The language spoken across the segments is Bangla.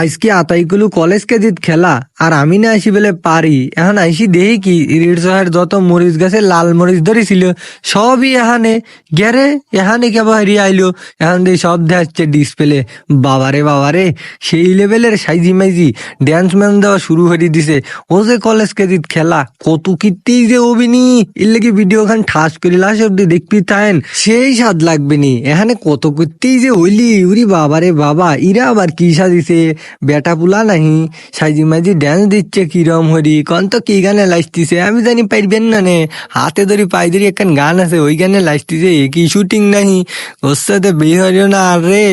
আজকে আতাইগুলো কলেজ কেজিত খেলা, আর আমি না আসি বলে পারি। এখন আইসি দেহি কি রিড শহরের যত মরিচ গাছে লাল মরিচ ধরেছিল, সবই এখানে গেরে, এখানে কেবল হারিয়ে আইলো। এখন দিয়ে সব দেখাচ্ছে ডিসপ্লে বাবারে বাবারে, সেই লেভেলের সাইজি মাইজি ড্যান্স ম্যান দেওয়া শুরু হয়ে দিছে। ও যে কলেজ কেজিত খেলা, কত কীর্তি যে অভিনি। এর লেগে ভিডিও খান ঠাস করে লাশ অব্দি দেখবি তাইন। সেই স্বাদ লাগবে নি। এখানে কত কীর্তি যে হইলি, উরি বাবারে বাবা, ইরা আবার কি সাজিছে? বেটা পুলা নাহি সাইজি মাইজি ড্যান্স দিচ্ছে কিরম হরি, কন তো কি গানে লাইসতিছে, আমি জানি পাইবেন না নে। হাতে ধরি পাই ধরি একখান গান আছে, ওই গানে লাইসতিছে কি শুটিং নাহি। ওর সাথে হরিও না, আর রে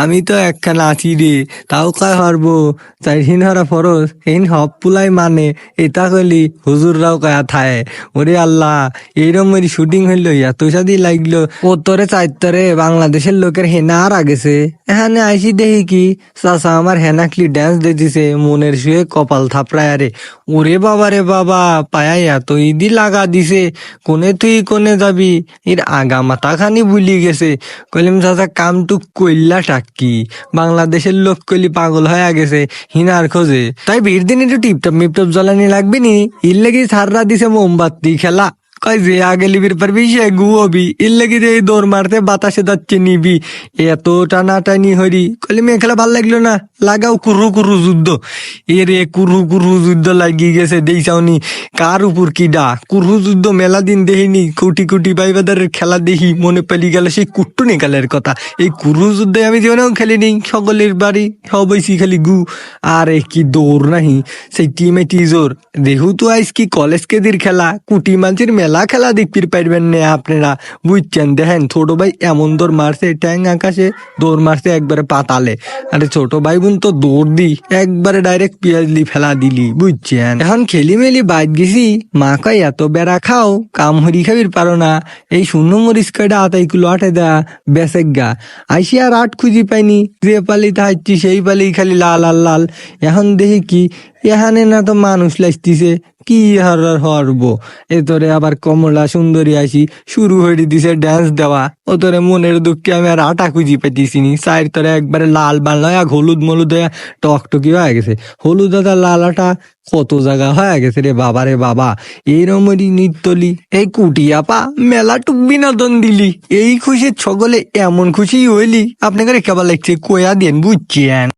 আমি তো একখান আছি রে, তাও কয় হরবো? চাই হিন হরা ফরস হিন হপ পুলাই মানে এটা কইলি হুজুররাও কয়া থায়। ওরে আল্লাহ এইরকম ওই শুটিং হইল, এত সাদি লাগল। ও তোরে চাইতরে বাংলাদেশের লোকের হেনা আর আগেছে। এখানে আইসি দেখি কি? চাচা আমার হেনাকলি ড্যান্স দিতেছে, মনের শুয়ে কপাল থাপড়ায়, আরে ওরে বাবা রে বাবা পায়া এত ইদি লাগা দিছে, কোনে তুই কোনে যাবি? এর আগা মাথা খানি ভুলি গেছে। কলিম চাচা কামটু কইল্লা টাকি বাংলাদেশের লোক কইলি পাগল হয়ে গেছে, হিনার খোঁজে। তাই ভিড় দিন একটু টিপটপ মিপটপ জ্বালানি লাগবে নি? ইর লেগে সাররা দিছে মোমবাতি খেলা। কয় যে আগে লিবির পারবি সে গুয়বি এর লেগে যে দৌড় মারতে বাতাসে যাচ্ছে নিবি। এত টানা টানি হরি কলি মেয়ে খেলা ভালো লাগল না? লাগাও কুরু কুরু যুদ্ধ। এর এ কুরু কুরু যুদ্ধ লাগিয়ে গেছে, দেইছাওনি। কার উপর কি ডা? কুরু যুদ্ধ মেলা দিন দেখিনি। কোটি কুটি বাইবাদারের খেলা দেখি মনে পেলি গেল সেই কুট্টু নিকালের কথা। এই কুরু যুদ্ধে আমি জীবনেও খেলিনি। সকলের বাড়ি, সবাইছি খালি গু। আরে কি দৌড় নাহি। সেই টিমে টিজোর দেহু তো আইস কি কলেজ কেদির খেলা? কুটি মাঝের মেলা খেলা খেলা দেখতে পারবেন না আপনারা, বুঝছেন? দেখেন, ছোট ভাই এমন দৌড় মারছে ট্যাং আকাশে দৌড় মারছে, একবারে পাতালে। আরে ছোট ভাই বোন তো দৌড় দি একবারে ডাইরেক্ট পিয়াজলি ফেলা দিলি, বুঝছেন? এখন খেলি মেলি বাইর গেছি মা কয় এত বেড়া খাও কাম হরি খাবির পারো না। এই শূন্য মরিচ কয়টা আতাই কুলো আটে দেয়া বেসেক গা। আইসি আর আট খুঁজি পাইনি, যে পালি তাহাচ্ছি সেই পালি খালি লাল লাল লাল। এখন দেখি কি, এখানে না তো মানুষ লাইতিছে কি হার হরব? এ তোরে আবার কমলা সুন্দরী আসি, শুরু হয়ে দিছে ড্যান্স দেওয়া। ও তোরে মনের দুঃখে আমি আর আটা খুঁজি পাইতেছি নি সাইড তোরে একবারে লাল বাল নয় হলুদ মলুদ হয়ে টকটকি হয়ে গেছে। হলুদ আদা লাল আটা কত জায়গা হয়ে গেছে রে বাবা রে বাবা। এইরমরই নিত্যলি, এই কুটিয়াপা মেলা টুক বিনোদন দিলি। এই খুশির ছগলে এমন খুশি হইলি। আপনাকে কেবল লাগছে কোয়া দেন বুঝছেন?